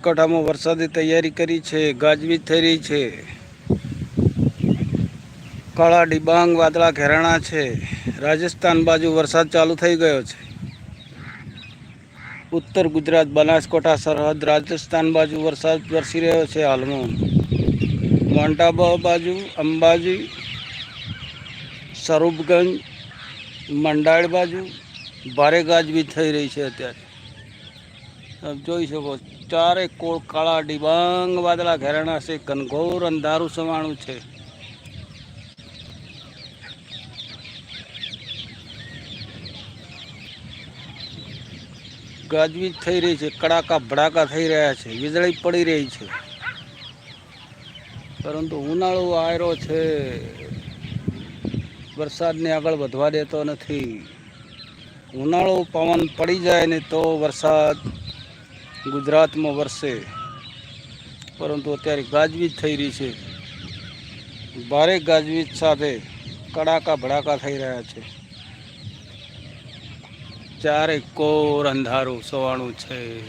બનાસકાંઠામાં વરસાદી તૈયારી કરી છે, ગાજવીજ થઈ રહી છે. કાળા ડિબાંગ વાદળા ઘેરાણા છે. રાજસ્થાન બાજુ વરસાદ ચાલુ થઈ ગયો છે. ઉત્તર ગુજરાત, બનાસકાંઠા, સરહદ, રાજસ્થાન બાજુ વરસાદ વરસી રહ્યો છે હાલમાં. મોન્ટાબા બાજુ અંબાજી સ્વરૂપગંજ મંડાળ બાજુ ભારે ગાજવીજ થઈ રહી છે અત્યારે. જોઈ શકો ચારે કોળ કાળા ડિબાંગ વાદળા ઘેરાણા છે, ઘનઘોર અંધારું સમાણું છે. ગાજવીજ થઈ રહી છે, કડાકા ભડાકા થઈ રહ્યા છે, વીજળી પડી રહી છે. પરંતુ ઉનાળો આયરો છે. વરસાદને આગળ વધવા દેતો નથી. ઉનાળો પવન પડી જાય ને તો વરસાદ ગુજરાતમાં વરસે. પરંતુ અત્યારે ગાજવીજ થઈ રહી છે. ભારે ગાજવીજ સાથે કડાકા ભડાકા થઈ રહ્યા છે. ચારે કોર અંધારું, સવાણું છે.